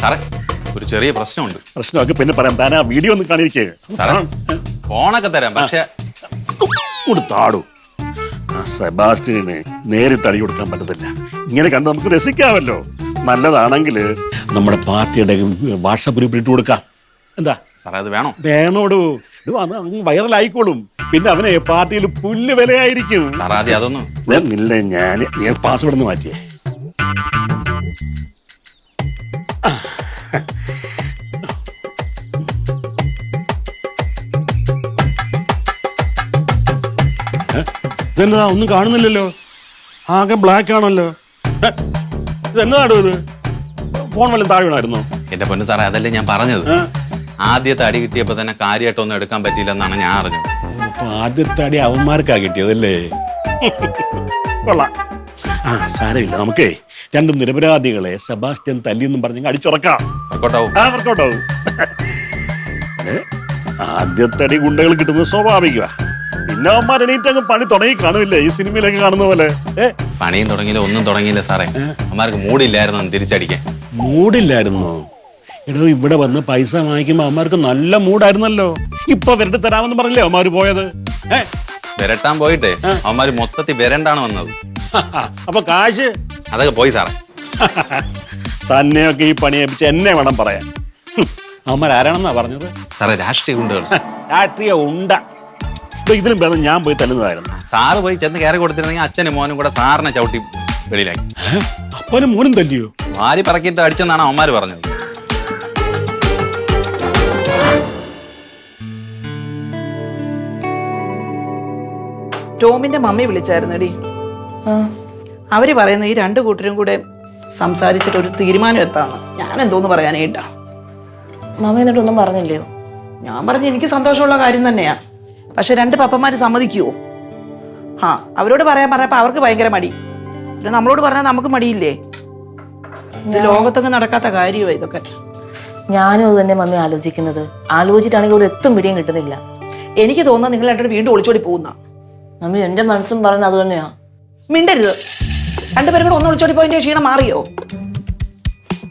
സാറേ ഒരു ചെറിയ പ്രശ്നമുണ്ട്. പ്രശ്നമൊക്കെ പിന്നെ പറയാം. താൻ ആ വീഡിയോ ഒന്ന് കാണിയിരിക്കേ സാറേ ഫോണൊക്കെ തരാം പക്ഷേ കൊടുത്താടു ആ സെബാസ്റ്റിനെ നേരിട്ട് അടി കൊടുക്കാൻ പറ്റത്തില്ല. ഇങ്ങനെ കണ്ട് നമുക്ക് രസിക്കാമല്ലോ. നല്ലതാണെങ്കിൽ നമ്മുടെ പാർട്ടിയുടെ വാട്സപ്പ് ഗ്രൂപ്പിൽ ഇട്ട് കൊടുക്കാം. എന്താ? സാറേ അത് വേണോ? വേണോടു. ഇത് അത് വൈറലായിക്കോളും. പിന്നെ അവനെ പാർട്ടിയിൽ പുല്ല് വിലയായിരിക്കും. സാറേ അതൊന്നും ഇല്ല ഞാൻ പാസ്വേഡ് ഒന്ന് മാറ്റിയേ? ഇതെന്നതാ ഒന്നും കാണുന്നില്ലല്ലോ. ആകെ ബ്ലാക്ക് ആണല്ലോ. ഇതെന്താടോ ഇത്? ഫോൺ വല്ലതും താഴെ വീണായിരുന്നോ? എന്റെ പൊന്ന് സാറേ അതല്ലേ ഞാൻ പറഞ്ഞത്. ആദ്യത്തെ അടി കിട്ടിയപ്പോ തന്നെ കാര്യമായിട്ടൊന്നും എടുക്കാൻ പറ്റിയില്ലെന്നാണ് ഞാൻ അറിഞ്ഞത്. അപ്പൊ ആദ്യത്തെ അടി അവന്മാർക്കാ കിട്ടിയതല്ലേ? കൊള്ളാം. ആ സാരമില്ല. നമുക്കേ രണ്ട് നിരപരാധികളെ സെബാസ്റ്റ്യൻ തല്ലിയെന്നും പറഞ്ഞ് അടിച്ചിറക്കാം. ആ ആദ്യത്തെ അടി ഗുണ്ടകൾ കിട്ടുന്നത് സ്വാഭാവിക പിന്നെ അവന്മാർ പണി തുടങ്ങി കാണില്ലേ ഈ സിനിമയിലൊക്കെ കാണുന്ന പോലെ. ഏ? പണിയും തുടങ്ങിയില്ല ഒന്നും തുടങ്ങിയില്ല സാറേ. അമ്മമാർക്ക് മൂടില്ലായിരുന്നു തിരിച്ചടിക്കാൻ. മൂടില്ലായിരുന്നോ? എടോ ഇവിടെ വന്ന് പൈസ വാങ്ങിക്കുമ്പോ അവന്മാർക്ക് നല്ല മൂടായിരുന്നല്ലോ. ഇപ്പൊ വരട്ട് തരാമെന്ന് പറഞ്ഞില്ലേ അവന്മാര് പോയത്? ഏ? വിരട്ടാൻ പോയിട്ടേ അവന്മാര് മൊത്തത്തിൽ വിരണ്ടാണ് വന്നത്. അപ്പൊ കാശ്? അതൊക്കെ പോയി സാറേ. തന്നെയൊക്കെ ഈ പണി ഏൽപ്പിച്ച് എന്നെ വേണം പറയാൻ. അമ്മമാരാരാണെന്നാ പറഞ്ഞത്? സാറേ രാഷ്ട്രീയ ഗുണ്ടകൾ. രാഷ്ട്രീയ ഉണ്ട. ഇതിലും ഭേദം ഞാൻ പോയി തല്ലുന്നതായിരുന്നു. സാറ് പോയി ചെന്ന് കയറി കൊടുത്തിരുന്നെങ്കിൽ അച്ഛനും മോനും കൂടെ സാറിനെ ചവിട്ടി വെളിയിലാക്കി. അപ്പനും മോനും തല്ലിയോ? വാരി പറക്കിട്ട് അടിച്ചെന്നാണ് അവന്മാര് പറഞ്ഞത്. ടോമിന്റെ മമ്മി വിളിച്ചായിരുന്നെടി. അവർ പറയുന്ന ഈ രണ്ടു കൂട്ടരും കൂടെ സംസാരിച്ചിട്ട് ഒരു തീരുമാനം എത്താന്ന്. ഞാൻ എന്തോന്ന് പറയാനായിട്ടാ? മമ്മി എന്നിട്ടൊന്നും പറഞ്ഞില്ലയോ? ഞാൻ പറഞ്ഞ എനിക്ക് സന്തോഷമുള്ള കാര്യം തന്നെയാ. പക്ഷെ രണ്ട് പപ്പന്മാർ സമ്മതിക്കുവോ? ആ അവരോട് പറയാൻ പറഞ്ഞപ്പോ അവർക്ക് ഭയങ്കര മടി. പിന്നെ നമ്മളോട് പറഞ്ഞാൽ നമുക്ക് മടിയില്ലേ? ഇത് ലോകത്തൊക്കെ നടക്കാത്ത കാര്യമാണ് ഇതൊക്കെ. ഞാനും അത് തന്നെ മമ്മി ആലോചിക്കുന്നത്. ആലോചിച്ചിട്ടാണെങ്കിൽ ഇവിടെ എത്തും പിടിയും കിട്ടുന്നില്ല. എനിക്ക് തോന്നുന്നത് നിങ്ങൾ രണ്ടും വീണ്ടും ഒളിച്ചോടി പോകുന്ന. മമ്മി എന്റെ മനസ്സും പറഞ്ഞത് അത് തന്നെയാ. മിണ്ടരുത്. രണ്ടുപേരും കൂടെ ഒന്ന് ഒളിച്ചോടി പോയിന്റെ ക്ഷീണം മാറിയോ?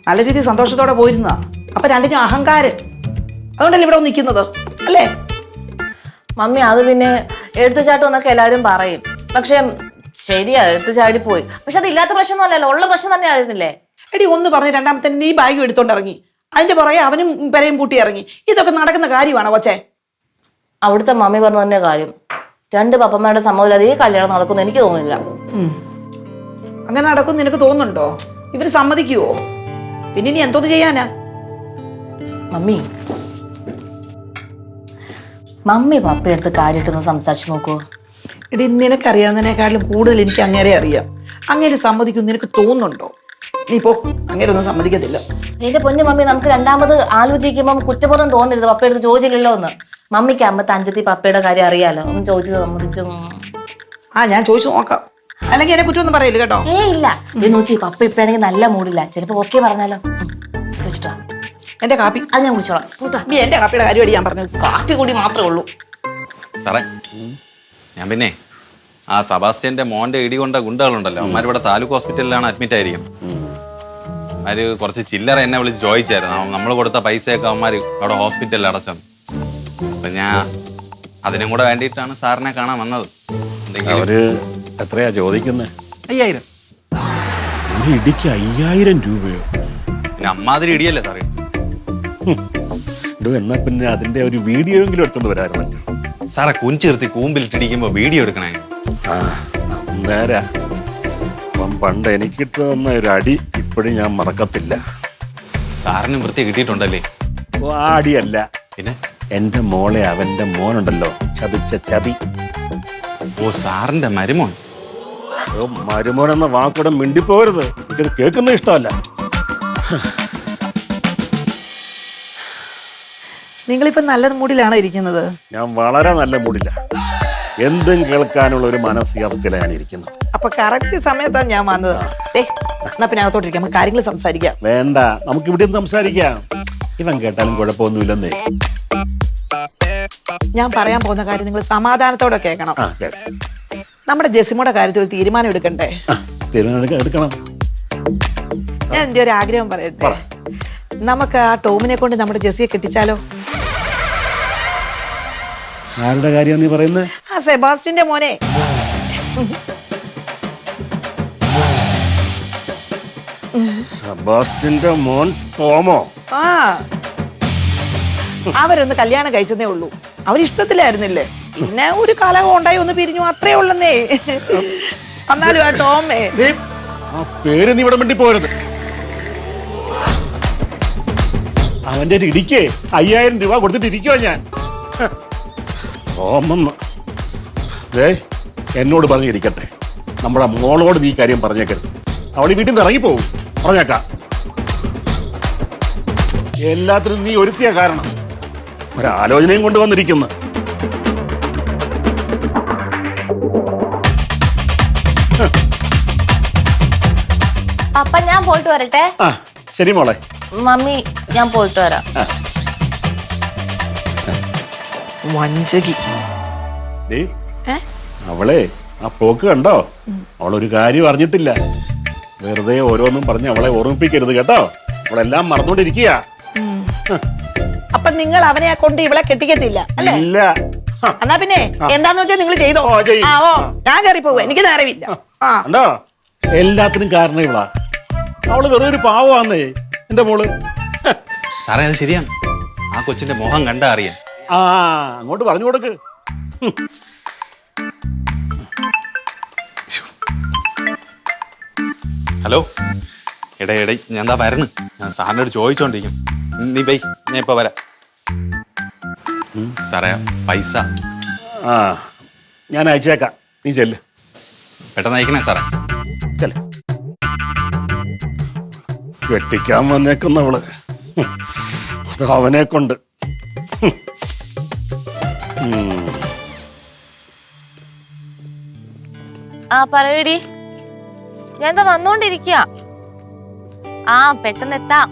നല്ല രീതിയിൽ സന്തോഷത്തോടെ പോയിരുന്ന അപ്പൊ രണ്ടിനും അഹങ്കാരം. അതുകൊണ്ടല്ലേ ഇവിടെ നിൽക്കുന്നത്? അല്ലേ? മമ്മി അത് പിന്നെ എടുത്തുചാട്ടം എന്നൊക്കെ എല്ലാവരും പറയും. പക്ഷെ ശരിയാ എടുത്തുചാടി പോയി. പക്ഷെ അത് ഇല്ലാത്ത പ്രശ്നം അല്ലല്ലോ. ഉള്ള പ്രശ്നം തന്നെ ആയിരുന്നില്ലേ? എടി ഒന്ന് പറഞ്ഞ് രണ്ടാമത്തെ നീ ബാഗ് എടുത്തോണ്ട് ഇറങ്ങി. അതിന്റെ പുറകെ അവനും പെരയും പൂട്ടി ഇറങ്ങി. ഇതൊക്കെ നടക്കുന്ന കാര്യമാണോ കൊച്ചേ? അവിടുത്തെ മമ്മി പറഞ്ഞു തന്നെ കാര്യം. രണ്ട് പപ്പമ്മയുടെ സമ്മതമില്ലാതെ ഈ കല്യാണം നടക്കുന്നു എനിക്ക് തോന്നുന്നില്ല. അങ്ങനെ നടക്കും നിനക്ക് തോന്നുന്നുണ്ടോ? ഇവർ സമ്മതിക്കുവോ? പിന്നെ നീ എന്തോന്ന് ചെയ്യാനാ? മമ്മി മമ്മി പപ്പയെടുത്ത് കാര്യമായിട്ടൊന്ന് സംസാരിച്ചു നോക്കൂ. എടി നിനക്കറിയാവുന്നതിനേക്കാളും കൂടുതൽ എനിക്ക് അങ്ങേരെ അറിയാം. അങ്ങനെ സമ്മതിക്കും നിനക്ക് തോന്നുന്നുണ്ടോ? നീ പോ അങ്ങേരെ ഒന്നും സമ്മതിക്കത്തില്ല. എന്റെ പൊന്നു മമ്മി നമുക്ക് രണ്ടാമത് ആലോചിക്കുമ്പോൾ കുറ്റബോധം തോന്നരുത്. പപ്പയെടുത്ത് ചോദിച്ചില്ലല്ലോ എന്ന്. മമ്മിക്ക് അമ്മത്തെ അഞ്ചത്തി പപ്പയുടെ കാര്യം അറിയാലോ. ഒന്ന് ചോദിച്ചത് സമ്മതിച്ചു ആ ഞാൻ ചോദിച്ചു നോക്കാം. അല്ലെങ്കിൽ എന്നെ കുറ്റമൊന്നും പറയില്ല കേട്ടോ. ഏ ഇല്ല. ഇത് നോക്കി പപ്പ ഇപ്പഴാണെങ്കിൽ നല്ല മൂടില്ല. ചിലപ്പോ ഓക്കെ പറഞ്ഞാലോ. ചോദിച്ചിട്ടോ എന്റെ കാപ്പി. അത് ഞാൻ കുടിച്ചോളാം. കൂട്ടാ നീ എന്റെ കാപ്പിയുടെ കാര്യമായിട്ട് ഞാൻ പറഞ്ഞത് കാപ്പി കൂടി മാത്രമേ ഉള്ളൂ. സാറേ ഞാൻ പിന്നെ ആ സബാസ്റ്റ്യന്റെ മോന്റെ ഇടി കൊണ്ട ഗുണ്ടകളുണ്ടല്ലോ. അവന്മാരിവിടെ താലൂക്ക് ഹോസ്പിറ്റലിലാണ് അഡ്മിറ്റ് ആയിരിക്കുന്നത് അവർ കുറച്ച് ചില്ലറ എന്നെ വിളിച്ച് ചോദിച്ചായിരുന്നു. നമ്മൾ കൊടുത്ത പൈസയൊക്കെ അവന്മാർ അവിടെ ഹോസ്പിറ്റലിൽ അടച്ചത് അപ്പൊ ഞാൻ അതിനും കൂടെ വേണ്ടിയിട്ടാണ് സാറിനെ കാണാൻ വന്നത്. അവർ എത്രയാ ചോദിക്കുന്നത് അയ്യായിരം. ഒരു ഇടിക്ക് അയ്യായിരം രൂപയോ? പിന്നെ അമ്മാതിരി ഇടിയല്ലേ സാറേ? ഇടിച്ചത്? ഇടൂ എന്നാ പിന്നെ അതിന്റെ ഒരു വീഡിയോ എങ്കിലും എടുത്തോണ്ട് വരാറുണ്ട് സാറേ കുഞ്ചിർത്തി കൂമ്പിലിട്ടിരിക്കുമ്പോ വീഡിയോ എടുക്കണേ? ആ നേരാ അപ്പം പണ്ട് എനിക്കിട്ട് തന്ന ഒരു അടി ഇപ്പോഴും ഞാൻ മറക്കത്തില്ല. സാറിന് വൃത്തി കിട്ടിയിട്ടുണ്ടല്ലേ? ഓ, ആ അടിയല്ല. പിന്നെ? എന്റെ മോളെ അവന്റെ മോനുണ്ടല്ലോ. ചതിച്ച ചതി. ഓ സാറിന്റെ മരുമോൻ? ഓ, മരുമോൻ എന്ന വാക്കൂടെ മിണ്ടിപ്പോരുത് എനിക്കത് കേൾക്കുന്ന ഇഷ്ടമല്ല. നിങ്ങളിപ്പോ നല്ല മൂഡിലാണോ ഇരിക്കുന്നത്? ഞാൻ വളരെ നല്ല മൂടില്ല എന്തും കേൾക്കാനുള്ള ഒരു മാനസികാവസ്ഥയിലാണ് ഞാൻ ഇരിക്കുന്നത്. അപ്പൊ കറക്റ്റ് സമയത്താണ് ഞാൻ വന്നത്. ഏ എന്നാ പിന്നെ അകത്തോട്ടിരിക്കാം നമുക്ക് കാര്യങ്ങൾ സംസാരിക്കാം. വേണ്ട നമുക്ക് ഇവിടെ നിന്ന് സംസാരിക്കാം. ഇവൻ കേട്ടാലും കുഴപ്പമൊന്നുമില്ലെന്നേ. ഞാൻ പറയാൻ പോകുന്ന കാര്യം നിങ്ങൾ സമാധാനത്തോടെ കേൾക്കണം. ആ കേട്ടോ നമ്മുടെ ജെസിമോടെ കാര്യത്തിൽ ഒരു തീരുമാനം എടുക്കണ്ടേ? ആ തീരുമാനം എടുക്ക- എടുക്കണം. ഞാൻ എന്റെ ഒരു ആഗ്രഹം പറയട്ടെ. നമുക്ക് ആ ടോമിനെ കൊണ്ട് നമ്മുടെ ജെസിയെ കെട്ടിച്ചാലോ? ആരുടെ കാര്യം നീ പറയുന്നത് ആ സെബാസ്റ്റിന്റെ മോനെ. സെബാസ്റ്റിന്റെ മോൻ ടോമോ. ആ. അവരൊന്ന് കല്യാണം കഴിച്ചതേ ഉള്ളൂ. അവരിഷ്ടത്തിലായിരുന്നില്ലേ? പിന്നെ ഒരു കലഹം ഉണ്ടായി ഒന്ന് പിരിഞ്ഞു അത്രേ ഉള്ളന്നേ. എന്നാലും ആ ടോമേ. ആ പേര് നീ ഇവിടെ മിണ്ടി പോരുത്. അവന്റെ ഇടിക്കേ അയ്യായിരം രൂപ കൊടുത്തിട്ട് ഇരിക്കുവാ ഞാൻ. ഹ. ടോമെന്ന് ദേ എന്നോട് പറഞ്ഞിരിക്കട്ടെ. നമ്മുടെ മോളോട് നീ ഈ കാര്യം പറഞ്ഞേക്കരുത്. അവൾ ഈ വീട്ടിൽ നിന്ന് ഇറങ്ങിപ്പോവും പറഞ്ഞേക്കാം. എല്ലാത്തിനും നീ ഒരുത്തിയ കാരണം. ഒരാലോചനയും കൊണ്ടുവന്നിരിക്കുന്നു. അപ്പ ഞാൻ പോയിട്ട് വരട്ടെ? ആ ശരി മോളെ. മമ്മി ഞാൻ പോയിട്ട് വരാം. വഞ്ചകി. അവളെ ആ പോക്ക് കണ്ടോ? അവളൊരു കാര്യം അറിഞ്ഞിട്ടില്ല. വെറുതെ ഓരോന്നും പറഞ്ഞ് അവളെ ഓർമ്മിപ്പിക്കരുത് കേട്ടോ. അവളെല്ലാം മറന്നുകൊണ്ടിരിക്കുക അപ്പൊ നിങ്ങൾ അവനെ കൊണ്ട് ഇവളെ കെട്ടിക്കത്തില്ല അല്ലേ? ഇല്ല. ഹ, എന്നാ പിന്നെ എന്താന്ന് വെച്ചാൽ നിങ്ങൾ ചെയ്തോ? ഞാൻ കയറി പോവുക എനിക്ക് നേരമില്ല. കണ്ടോ? എല്ലാത്തിനും കാരണം ഇവളാ. അവൾ വെറുതെ ഒരു പാവമാന്നേ എന്റെ മോൾ. സാറേ അത് ശരിയാണ്. ആ കൊച്ചിന്റെ മുഖം കണ്ടാ അറിയാം. ആ അങ്ങോട്ട് പറഞ്ഞു കൊടുക്ക്. ഹലോ. എടേ എടേ ഞാൻ എന്താ വരണ്? ഞാൻ സാറിനോട് ചോദിച്ചോണ്ടിരിക്കും. നീ വൈ ഞാൻ ഇപ്പൊ വരാം. സാറേ പൈസ. ആ ഞാൻ അയച്ചേക്കാം. നീ ചെല്ല്. പെട്ടെന്ന് അയക്കണേ സാറേ. ചെല്ല്. വെട്ടിക്കാൻ വന്നേക്കുന്നവൾ. അത് അവനെ കൊണ്ട്. ഉം. ആ പറയടി. ഞാൻ എന്താ വന്നോണ്ടിരിക്ക ആ പെട്ടെന്ന് എത്താം.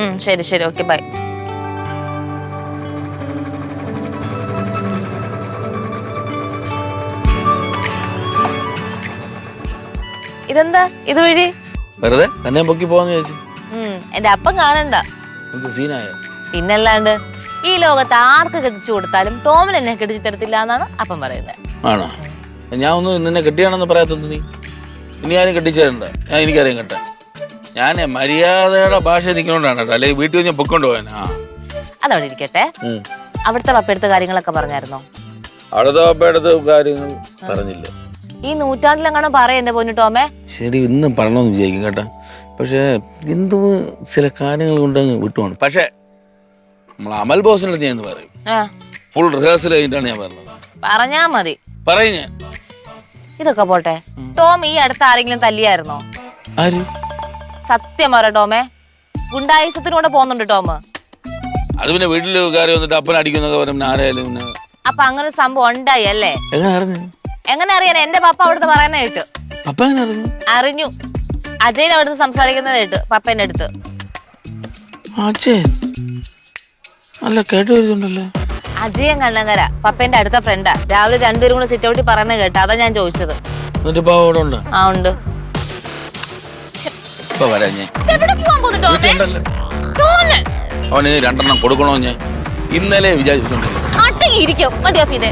ഉം ശരി ശരി ഓക്കെ ബൈ. ഇതെന്താ? ഇതുവഴി? വെറുതെ? തന്നെ പൊക്കി പോവാന്ന് ചോദിച്ചു എന്റെ അപ്പം കാണണ്ട. സീനായോ? പിന്നല്ലാണ്ട് ഈ ലോകത്ത് ആർക്ക് കെട്ടിച്ചു കൊടുത്താലും ടോമിൽ എന്നെ കെട്ടിച്ചു തരത്തില്ല എന്നാണ് അപ്പം പറയുന്നത്. ആണോ? ഞാൻ ഒന്ന് നിന്നെ കെട്ടിയാണെന്ന് പറയാത്തത് നീ? ഇനി ആരും കെട്ടിച്ചേരണ്ട. ഞാൻ എനിക്കറിയാം കെട്ടാൻ ഞാൻ മര്യാദയുടെ ഭാഷ നിൽക്കണോണ്ടാണ് കേട്ടോ. അല്ലെങ്കിൽ വീട്ടിൽ ഞാൻ പൊക്കൊണ്ട് പോകാൻ ആ. അതവിടെ ഇരിക്കട്ടെ. അവിടുത്തെ പപ്പെടുത്ത കാര്യങ്ങളൊക്കെ പറഞ്ഞായിരുന്നോ? അവിടുത്തെ വപ്പെടുത്ത കാര്യങ്ങൾ പറഞ്ഞില്ല. ഈ നൂറ്റാണ്ടിലെങ്ങാണോ പറ എന്റെ പൊന്നു ടോമേ. ശരി ഇന്ന് പറയണമെന്ന് വിചാരിക്കും കേട്ടാ. പക്ഷേ എന്തോ ചില കാര്യങ്ങൾ കൊണ്ട് വിട്ടുപോകണം പക്ഷേ നമ്മൾ അമൽ ബോസിനടുത്ത് ഞാൻ പറയും. ഫുൾ റിഹേഴ്സൽ കഴിഞ്ഞിട്ടാണ് ഞാൻ പറഞ്ഞത്. പറഞ്ഞാ മതി. പറയും ഞാൻ. ഇതൊക്കെ പോട്ടെ. ടോം ഈ അടുത്ത് ആരെങ്കിലും തല്ലിയായിരുന്നോ? സത്യം പറ ടോമേ. ഗുണ്ടായുസത്തിനൂടെ പോകുന്നുണ്ട് ടോം. അത് പിന്നെ വീട്ടിൽ കയറി വന്നിട്ട് അപ്പൻ അടിക്കുന്നൊക്കെ ആരായാലും അപ്പൊ അങ്ങനെ ഒരു സംഭവം ഉണ്ടായി അല്ലേ? എങ്ങനെ അറിയാൻ? എന്റെ പപ്പ അവിടുത്തെ പറയുന്ന കേട്ടു. അറിഞ്ഞു? അജയൻ അവിടുന്ന് സംസാരിക്കുന്നത് കേട്ടു പപ്പേന്റെ അടുത്ത്. അല്ല കേട്ടു വരുന്നുണ്ടല്ലോ അജയൻ കണ്ണങ്കര പപ്പേന്റെ അടുത്ത ഫ്രണ്ടാ രാവിലെ രണ്ടുപേരും കൂടെ സിറ്റ് ഔട്ടി പറയുന്നത് കേട്ടോ അതാ ഞാൻ ചോദിച്ചത്. എന്നിട്ട് ഇപ്പൊ അവിടെ ഉണ്ടോ? ആ ഉണ്ട്. പോവാൻ പോകുന്നു ടോമേ ടോമേ അവന് രണ്ടെണ്ണം കൊടുക്കണോ ഞാൻ? ഇന്നലെ ഓഫ് ചെയ്തേ.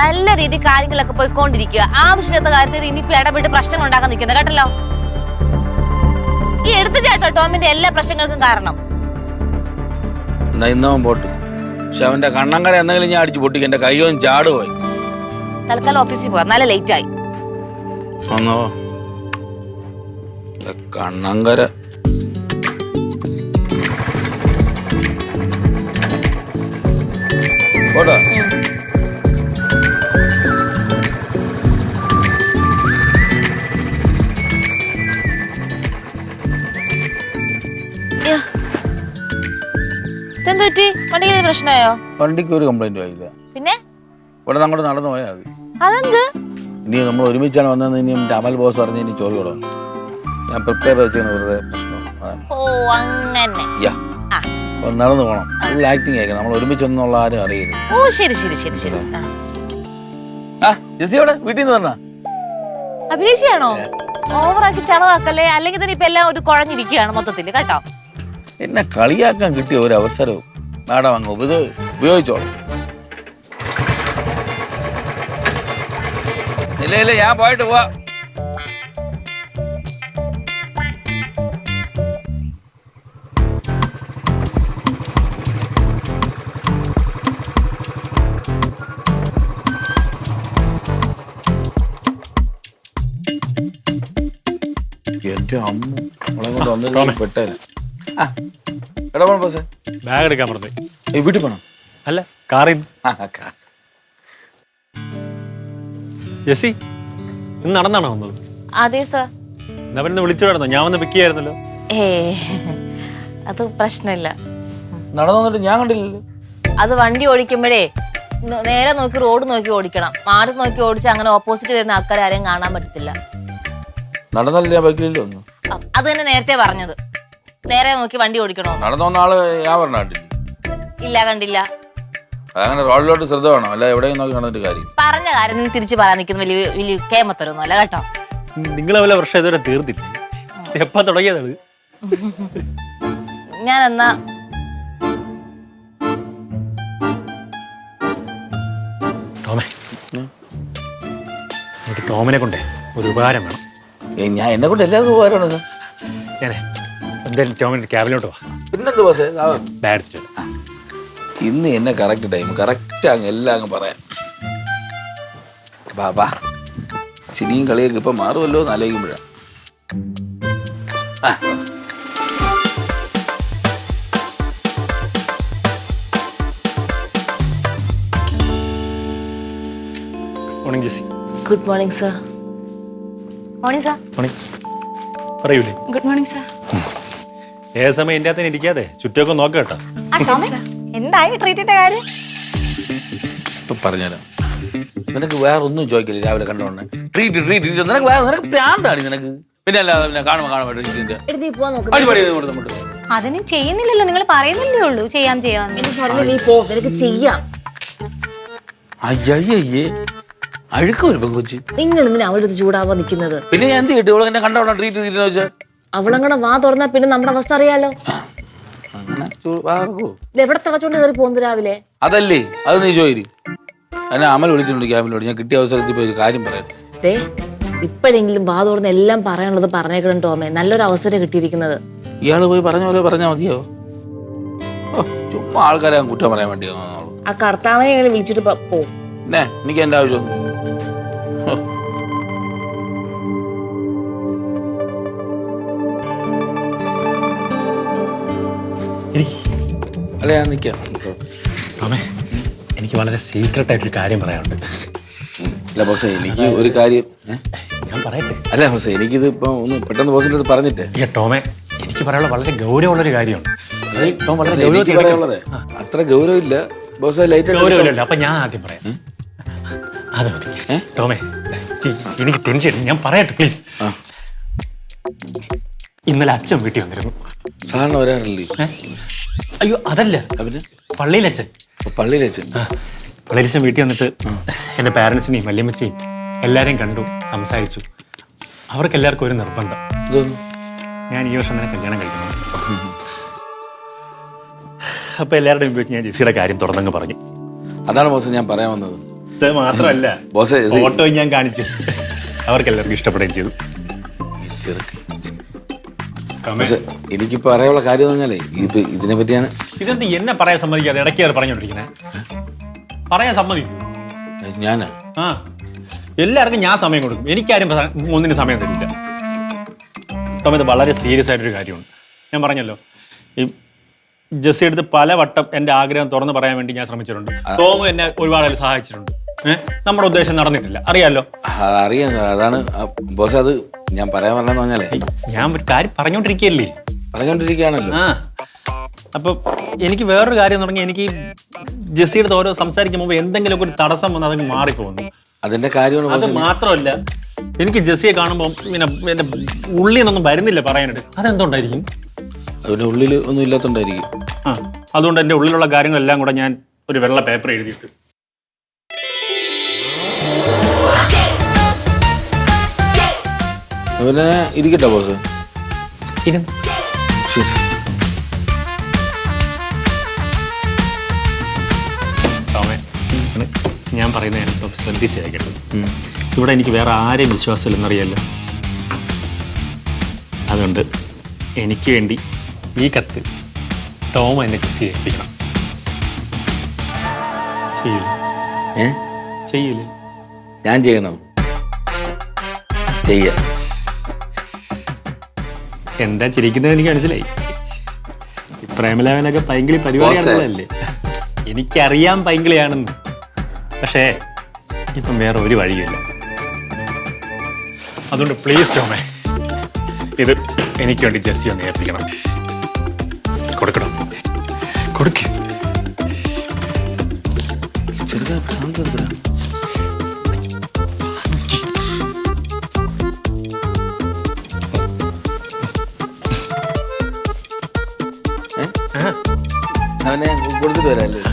നല്ല രീതി കാര്യങ്ങളൊക്കെ പോയിക്കൊണ്ടിരിക്കുക ആവശ്യമില്ലാത്ത കാര്യത്തിൽ ഇനിയിപ്പോ ഇടപെട്ട് പ്രശ്നങ്ങൾ ഉണ്ടാക്കാൻ നിൽക്കുന്നത് കേട്ടല്ലോ? ഈ എടുത്തു ചേട്ടോ ടോമിന്റെ എല്ലാ പ്രശ്നങ്ങൾക്കും കാരണം. എന്നാ ഇന്നവൻ പോട്ട്. പക്ഷെ അവന്റെ കണ്ണങ്കര എന്തെങ്കിലും ഞാൻ അടിച്ചു പൊട്ടിക്ക് എന്റെ കയ്യൊന്നും ചാടുപോയി. തൽക്കാലം ഓഫീസിൽ പോയി നല്ല ലേറ്റ് ആയി. വന്നോ. കണ്ണങ്കര. പോട്ടോ. ഇതെന്ത് പറ്റി? വണ്ടിക്ക് പ്രശ്നമായോ? വണ്ടിക്ക് ഒരു കംപ്ലൈന്റും ആയില്ല. പിന്നെ? ഇവിടെ അങ്ങോട്ട് നടന്നു പോയാൽ മതി. അതെന്ത്? ഇനി നമ്മൾ ഒരുമിച്ചാണ് വന്നത് ഇനി അമൽ ബോസ് അറിഞ്ഞ് ഇനി ചോറ് കൊടുക്കും ഞാൻ പ്രിപ്പയർ വെച്ചാണ് വെറുതെ പ്രശ്നം. അതാണ് ഓ അങ്ങനെ. യാ. ആ. അപ്പം നടന്നു പോകണം ഫുൾ ആക്ടിങ് ആയിരിക്കും നമ്മൾ ഒരുമിച്ച് ഒന്നുള്ള ആരും അറിയരുത് ഓ ശരി ശരി ശരി ശരി. ആ. ആ. ജെസ്സി വീട്ടിൽ നിന്ന് പറഞ്ഞ അഭിനയിച്ചാണോ? ഓവറാക്കി ചളവാക്കല്ലേ? അല്ലെങ്കിൽ തന്നെ ഇപ്പൊ എല്ലാം ഒരു കുഴഞ്ഞിരിക്കുകയാണ് മൊത്തത്തിൽ. കേട്ടോ? എന്നെ കളിയാക്കാൻ കിട്ടിയ ഒരു അവസരവും മാഡം അങ്ങ് ഇത് ഉപയോഗിച്ചോളൂ. ഇല്ല ഇല്ല ഞാൻ പോയിട്ട് പോവാ. എന്റെ അമ്മ. അവളെ കൊണ്ട് വന്നില്ല പെട്ടേനെ. ആ. എടാ പോണം ബാഗ് എടുക്കാൻ പറഞ്ഞു. വീട്ടിൽ പോണം. അല്ല കാറിൽ. ജെസ്സി ഇന്ന് നടന്നാണോ വന്നത്? അതെ സർ. എന്നാ പിന്നെ ഞാൻ വന്ന് പിക്ക് ചെയ്യായിരുന്നല്ലോ. ഏ അത് പ്രശ്നമില്ല. നടന്നു വന്നിട്ട് ഞാൻ കണ്ടില്ലല്ലോ. അത് വണ്ടി ഓടിക്കുമ്പോഴേ നേരെ നോക്കി റോഡ് നോക്കി ഓടിക്കണം. മാറി നോക്കി ഓടിച്ച് അങ്ങനെ ഓപ്പോസിറ്റ് വരുന്ന ആൾക്കാരെ ആരെയും കാണാൻ പറ്റത്തില്ല. നടന്നല്ലേ ഞാൻ ബൈക്കിലല്ലോ അത് തന്നെ നേരത്തെ പറഞ്ഞത്. നേരെ നോക്കി വണ്ടി ഓടിക്കണോ? നടന്നോന്ന ആൾ ഞാൻ പറഞ്ഞ കണ്ടില്ല ഇല്ല കണ്ടില്ല അങ്ങനെ റോഡിലോട്ട് ശ്രദ്ധ വേണം? അല്ല എവിടെയും നോക്കി നടന്നിട്ട് കാര്യം. പറഞ്ഞ കാര്യം നീ തിരിച്ച് പറയാൻ നിൽക്കുന്ന വലിയ വലിയ കേമത്തരൊന്നും അല്ല കേട്ടോ. നിങ്ങളെ വല്ല വർഷം ഇതുവരെ തീർത്തില്ല എപ്പാ തുടങ്ങിയതാണ് ഞാൻ എന്നാ ടോമേ. എനിക്ക് ടോമിനെ കൊണ്ടേ ഒരു ഉപകാരം വേണം. ഏയ് ഞാൻ എന്നെ കൊണ്ട് എല്ലാവർക്കും ഉപകാരമാണ് സാർ. ഞാനേ എന്തായാലും ടോമിന് ക്യാബിലോട്ട് വാ. പിന്നെന്ത് ബസ്സേ ബാഗ് എടുത്തിട്ട്. ഇന്ന് എന്നെ കറക്റ്റ് ടൈം കറക്റ്റ് അങ്ങ് എല്ലാം അങ്ങ് പറയാം. ബാബാ സിനിയും കളിയൊക്കെ ഇപ്പൊ മാറുമല്ലോ എന്ന് ആലോചിക്കുമ്പോഴാണ് ആ. Morning Jessie good morning sir morning sir morning പറയൂലേ? ഗുഡ് മോർണിംഗ് സാർ ഏത് സമയം എന്റെ ഇരിക്കാതെ ചുറ്റൊക്കെ നോക്കാം കേട്ടോ. ആ ടോമി എന്തായി ട്രീറ്റിന്റെ കാര്യം? ഇപ്പൊ പറഞ്ഞാലോ നിനക്ക് വേറെ ഒന്നും ചോദിക്കില്ല രാവിലെ കണ്ടോണ്ട് ട്രീറ്റ് ട്രീറ്റ് നിനക്ക് വേറെ നിനക്ക് പ്രാന്താണ് നിനക്ക്. പിന്നെ അല്ല പിന്നെ കാണുമ്പോ കാണുമ്പോ ട്രീറ്റിന്റെ എടുത്ത് നീ പോവാൻ നോക്ക്. അടിപൊളി ഇങ്ങോട്ട് ഇങ്ങോട്ട്. അതിന് ചെയ്യുന്നില്ലല്ലോ നിങ്ങൾ പറയുന്നില്ലേ ഉള്ളൂ. ചെയ്യാം ചെയ്യാം. എന്റെ ശരണം നീ പോ. നിനക്ക് ചെയ്യാം. അയ്യയ്യേ അഴുക്ക ഒരു പെങ്കൊച്ച്. നിങ്ങൾ ഇങ്ങനെ അവളുടെ അടുത്ത് ചൂടാവാൻ നിൽക്കുന്നത്? പിന്നെ ഞാൻ എന്ത് കിട്ടി ഇവളെ കണ്ടോണ്ടാ ട്രീറ്റ് ട്രീറ്റ് വെച്ചാൽ അവളങ്ങനെ വാ തുറന്നാ പിന്നെ നമ്മുടെ അവസ്ഥ അറിയാലോ? ഇത് എവിടെ തിളച്ചോണ്ട് കയറി പോകുന്നത് രാവിലെ? അതല്ലേ? അത് നീ ചോദിരി എന്നെ അമൽ വിളിച്ചിട്ടുണ്ട് ഞാൻ കിട്ടിയ അവസരത്തിൽ പോയി കാര്യം പറയാം. ദേ ഇപ്പോഴെങ്കിലും വാ തുറന്ന് എല്ലാം പറയാനുള്ളത് പറഞ്ഞേക്കണം ടോമേ. നല്ലൊരു അവസരം കിട്ടിയിരിക്കുന്നത്. ഇയാൾ പോയി പറഞ്ഞ പോലെ പറഞ്ഞാൽ മതിയോ? ചുമ്മാ ആൾക്കാരെ കുറ്റം പറയാൻ വേണ്ടി ആ കർത്താവിനെ വിളിച്ചിട്ട് പോ- എനിക്ക് എന്റെ ആവശ്യമൊന്നും അല്ല ഞാൻ നിൽക്കാം ടോമേ എനിക്ക് വളരെ സീക്രട്ട് ആയിട്ടൊരു കാര്യം പറയാനുണ്ട്. അല്ല ബോസേ എനിക്ക് ഒരു കാര്യം ഏ? ഞാൻ പറയട്ടെ? അല്ല ബോസേ എനിക്കിത് ഇപ്പൊ ഒന്ന് പെട്ടെന്ന് ബോസിന്റെ അടുത്ത് പറഞ്ഞിട്ട്. ഈ ടോമേ എനിക്ക് പറയാനുള്ള വളരെ ഗൗരവമുള്ള ഒരു കാര്യമാണ് അത് ടോം വളരെ ബോസേ, എനിക്ക് ഗൗരവത്തിൽ എടുക്കണം. പറയാനുള്ളത് അത്ര ഗൗരവമില്ല. ബോസേ ലൈറ്റ് ഗൗരവമില്ല അപ്പൊ ഞാൻ ആദ്യം പറയാം. അത് മതി. ടോമേ ചി, എനിക്ക് ടെൻഷൻ ഞാൻ പറയട്ടെ പ്ലീസ് ഇന്നലെ അച്ഛൻ വീട്ടിൽ വന്നിരുന്നു. സാറിന് വരാറില്ലേ? അയ്യോ അതല്ല. അവന്? പള്ളിയിലച്ഛൻ. പള്ളിയിലച്ഛൻ. പള്ളിയിലച്ഛൻ വീട്ടിൽ വന്നിട്ട് എന്റെ പാരൻസിനെയും വല്യമ്മച്ചയും എല്ലാവരെയും കണ്ടു സംസാരിച്ചു. അവർക്ക് എല്ലാവർക്കും ഒരു നിർബന്ധം. ഞാൻ ഈ വർഷം തന്നെ കല്യാണം കഴിക്കണം. അപ്പൊ എല്ലാവരുടെയും വെച്ച് ഞാൻ ജെസ്സിയുടെ കാര്യം തുറന്നങ്ങ് പറഞ്ഞു. അതാണ് ബോസ് ഞാൻ പറയാൻ വന്നത്. ഇത് മാത്രമല്ല ബോസ് ഇത് ഫോട്ടോയും ഞാൻ കാണിച്ചു. അവർക്ക് എല്ലാവർക്കും ഇഷ്ടപ്പെടുകയും ചെയ്തു. ചെറുക്ക് പക്ഷെ എനിക്ക് പറയാനുള്ള കാര്യം എന്ന് പറഞ്ഞാലേ ഇത് ഇതിനെ പറ്റിയാണ് ഇതെന്ത് എന്നെ പറയാൻ സമ്മതിക്കാതെ ഇടയ്ക്ക് അത് പറയാൻ സമ്മതിക്കൂ. ഞാൻ ആ. എല്ലാവർക്കും ഞാൻ സമയം കൊടുക്കും. എനിക്കാരും സ- ഒന്നിനും സമയം തരില്ല. ടോം ഇത് വളരെ സീരിയസ് ആയിട്ടൊരു കാര്യമാണ്. ഞാൻ പറഞ്ഞല്ലോ ഈ ജസ്സി എടുത്ത് പല വട്ടം എന്റെ ആഗ്രഹം തുറന്ന് പറയാൻ വേണ്ടി ഞാൻ ശ്രമിച്ചിട്ടുണ്ട്. തോമു എന്നെ ഒരുപാട് അതിൽ സഹായിച്ചിട്ടുണ്ട്. നമ്മുടെ ഉദ്ദേശം നടന്നിട്ടില്ല. അറിയാലോ? അറിയാം അതാണ്. ബോസ് അത് ഞാൻ പറയാൻ പറഞ്ഞെന്ന് പറഞ്ഞാലേ. ഞാൻ ഒരു കാര്യം പറഞ്ഞുകൊണ്ടിരിക്കുകയല്ലേ പറഞ്ഞോണ്ടിരിക്കുകയാണല്ലോ. ആ. അപ്പൊ എനിക്ക് വേറൊരു കാര്യം എന്ന് പറഞ്ഞാൽ എനിക്ക് ജസ്സിയുടെ ഓരോ സംസാരിക്കുമ്പോൾ എന്തെങ്കിലുമൊക്കെ ഒരു തടസ്സം വന്ന് അതങ്ങ് മാറിപ്പോകുന്നു. അതിന്റെ കാര്യമാണ് അത് മാത്രമല്ല എനിക്ക് ജസ്സിയെ കാണുമ്പോൾ പിന്നെ എന്റെ ഉള്ളിൽ നിന്നൊന്നും വരുന്നില്ല പറയാനായിട്ട്. അതെന്തുകൊണ്ടായിരിക്കും അതിന്റെ ഉള്ളിൽ ഒന്നും ഇല്ലാത്തോണ്ടായിരിക്കും. ആ. അതുകൊണ്ട് എന്റെ ഉള്ളിലുള്ള കാര്യങ്ങളെല്ലാം കൂടെ ഞാൻ ഒരു വെള്ള പേപ്പർ എഴുതിയിട്ട് പിന്നെ ഇരിക്കട്ടെ ബോസ് ശരി. ടോമേ ഞാൻ പറയുന്നത് ഞാനിപ്പോൾ ശ്രദ്ധിച്ചേക്കട്ടെ ഇവിടെ എനിക്ക് വേറെ ആരെയും വിശ്വാസമില്ലെന്നറിയാലോ അതുകൊണ്ട് എനിക്ക് വേണ്ടി ഈ കത്ത് ടോം എന്നെ സ്വീകരിപ്പിക്കണം ചെയ്യിപ്പിക്കണം ചെയ്യൂല? ഏ? ചെയ്യൂല? ഞാൻ ചെയ്യണം? ചെയ്യാം. എന്താ ചിരിക്കുന്നത് എനിക്ക് മനസ്സിലായി. പ്രേമലേവനൊക്കെ പൈങ്കിളി പരിപാടിയാണല്ലേ എനിക്കറിയാം പൈങ്കിളിയാണെന്ന്. പക്ഷേ ഇപ്പം വേറെ ഒരു വഴിയില്ല. അതുകൊണ്ട് പ്ലീസ് ടോമേ ഇത് എനിക്ക് വേണ്ടി ജസ്സി ഒന്ന് ഏൽപ്പിക്കണം. കൊടുക്കണം. കൊടുക്ക്. ചെറുക്കാൻ കൊടുത്തിട്ട് വരാല്ലേ?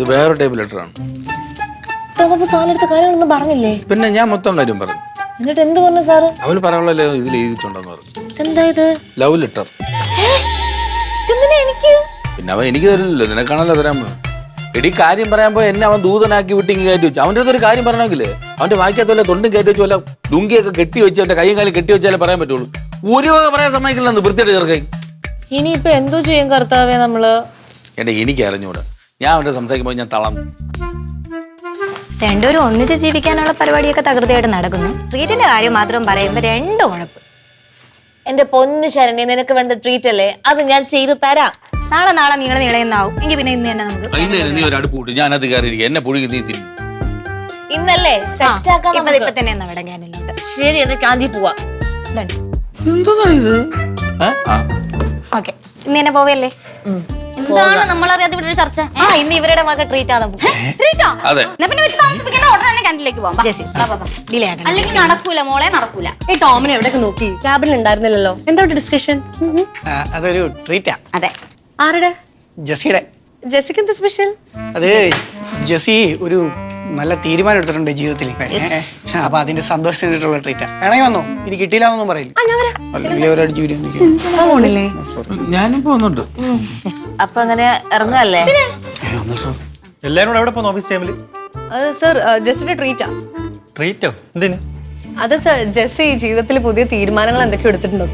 ഇത് വേറെ ടൈപ്പ് ലെറ്റർ ആണ്. സാറിന് അടുത്ത കാര്യങ്ങളൊന്നും പറഞ്ഞില്ലേ? പിന്നെ ഞാൻ മൊത്തം കാര്യം പറഞ്ഞു. എന്നിട്ട് എന്ത് പറഞ്ഞു സാറ്? അവന് പറയാനുള്ള ഇതിൽ എഴുതിയിട്ടുണ്ടെന്ന് പറഞ്ഞു. എന്താ ഇത്? ലവ് ലെറ്റർ എനിക്ക്? പിന്നെ അവൻ എനിക്ക് തരില്ലല്ലോ നിനക്കാണല്ലോ തരാൻ. എടി കാര്യം പറയാൻ പോയി എന്നെ അവൻ ദൂതനാക്കി വിട്ട് ഇങ്ങനെ കയറ്റി വെച്ചു. അവന്റെ അടുത്ത് ഒരു കാര്യം പറയണമെങ്കിൽ അവന്റെ വായിക്കാത്തല്ല തൊണ്ടും കയറ്റി വെച്ചു വല്ല ലുങ്കിയൊക്കെ കെട്ടി വെച്ച് അവന്റെ കൈയും കാലും കെട്ടി വെച്ചാലേ പറയാൻ പറ്റുള്ളൂ. ഒരു വക പറയാൻ സമ്മതിക്കില്ലെന്ന് വൃത്തിയുടെ ചെറുക്കായി ഇനിയിപ്പോ എന്തോ ചെയ്യും കർത്താവേ നമ്മൾ? എന്റെ എനിക്ക് അറിഞ്ഞൂടാ ഞാൻ അവന്റെ സംസാരിക്കുമ്പോൾ ഞാൻ തളർന്നു. രണ്ടുപേരും ഒന്നിച്ച് ജീവിക്കാനുള്ള പരിപാടിയൊക്കെ തകൃതിയായിട്ട് നടക്കുന്നു. ട്രീറ്റിന്റെ കാര്യം മാത്രം പറയുമ്പോ രണ്ടു ഉഴപ്പ് എന്റെ പൊന്നു ശരണി നിനക്ക് വേണ്ട ട്രീറ്റ് അല്ലേ? അത് ഞാൻ ചെയ്തു തരാം. നാളെ നാളെ നീളെ നീളയെന്നാവും. എങ്കിൽ പിന്നെ ഇന്ന് തന്നെ നമുക്ക് നീ ഒരു അടുപ്പ് കൂട്ടി ഞാൻ അത് കയറിയിരിക്കും. എന്നെ പുഴുകി നീ തിരി ഇന്നല്ലേ? സെറ്റ് ആക്കാൻ ഇപ്പൊ. തന്നെ എന്നാ ശരി എന്ന് കാഞ്ചി പോവാ. എന്താ ഇത്? ആ. ഓക്കെ. ഇന്ന് തന്നെ പോവല്ലേ? എന്താണ് നമ്മളറിയാതെ ഇവിടെ ഒരു ചർച്ച? ആ ഇന്ന് ഇവരുടെ മക ട്രീറ്റ് ആണ്. ട്രീറ്റോ അതെ. എന്നാ പിന്നെ വെച്ച് താമസിപ്പിക്കേണ്ട ഉടനെ തന്നെ ക്യാന്റീനിലേക്ക് പോവാം. ഡിലേ ആക്കണം അല്ലെങ്കിൽ നടക്കൂല മോളെ നടക്കൂല. ഈ ടോമിനെ എവിടെയൊക്കെ നോക്കി? ക്യാബിനിൽ ഉണ്ടായിരുന്നില്ലല്ലോ. എന്താ ഡിസ്കഷൻ അതൊരു ട്രീറ്റാ അതെ. ആരുടെ? ജെസിയുടെ ജെസിക്ക് എന്താ സ്പെഷ്യൽ അതെ ജെസി ഒരു നല്ല തീരുമാനം എടുത്തിട്ടുണ്ട് ജീവിതത്തിൽ. അപ്പൊ അതിന്റെ സന്തോഷത്തിനായിട്ടുള്ള ട്രീറ്റാ വേണമെങ്കിൽ വന്നോ? ഇത് കിട്ടിയില്ല എന്നൊന്നും പറയില്ല. ഞാനും പോകുന്നുണ്ട് അപ്പൊ അങ്ങനെ ഇറങ്ങല്ലേ എല്ലാവരും കൂടെ എവിടെ പോകുന്നു ഓഫീസ് ടൈമിൽ അത് സർ ജസ്റ്റ് ട്രീറ്റാ ട്രീറ്റോ എന്തിന്? അത് സർ ജെസ്സി ജീവിതത്തിൽ പുതിയ തീരുമാനങ്ങൾ എന്തൊക്കെ എടുത്തിട്ടുണ്ടോ?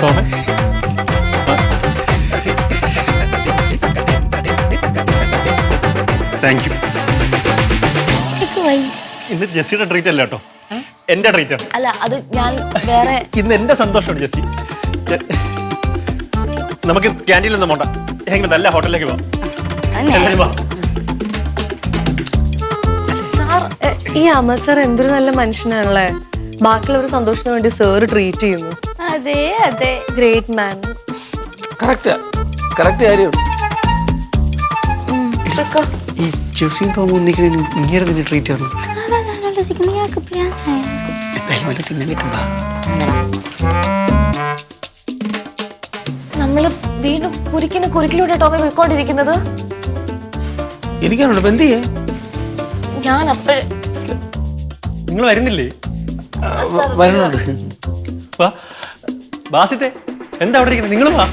ടോമേ താങ്ക് യു ഇന്ന് ജെസ്സിയുടെ ട്രീറ്റ് അല്ല കേട്ടോ. എന്റെ ട്രീറ്റ് ആണ്. അല്ല അത് ഞാൻ വേറെ ഇന്ന് എന്റെ സന്തോഷമാണ് ജെസ്സി. ജെ- ക്യാന്റീനിൽ ഒന്നും പോണ്ട. എങ്ങനെ നല്ല ഹോട്ടലിലേക്ക് പോവാം. എല്ലാവരും വാ. എ, ഈ അമൽ സാർ എന്തൊരു നല്ല മനുഷ്യനാണല്ലേ? ബാക്കിയുള്ളവരുടെ സന്തോഷത്തിന് വേണ്ടി സാർ ട്രീറ്റ് ചെയ്യുന്നു. അതെ അതെ. ഗ്രേറ്റ് മാൻ കറക്റ്റ് കറക്റ്റ് കാര്യം. ഈ ജെസ്സിയും പോകുമ്പോൾ ഒന്നിക്കണേന് ഇങ്ങനെ തന്നെ ട്രീറ്റ് തന്നു എന്തായാലും വല്ല തിന്നാൻ കിട്ടണ്ട നമ്മൾ വീണ്ടും കുരുക്കിന് കുരുക്കിലൂടെ ടോമി പോയിക്കൊണ്ടിരിക്കുന്നത്. ഇപ്പൊ എന്ത് ചെയ്യേ ഞാൻ അപ്പോഴേ നിങ്ങൾ വരുന്നില്ലേ? വരുന്നുണ്ട്. വാ. ബാസിത്തെ എന്താ അവിടെ ഇരിക്കുന്നത് നിങ്ങൾ വാ.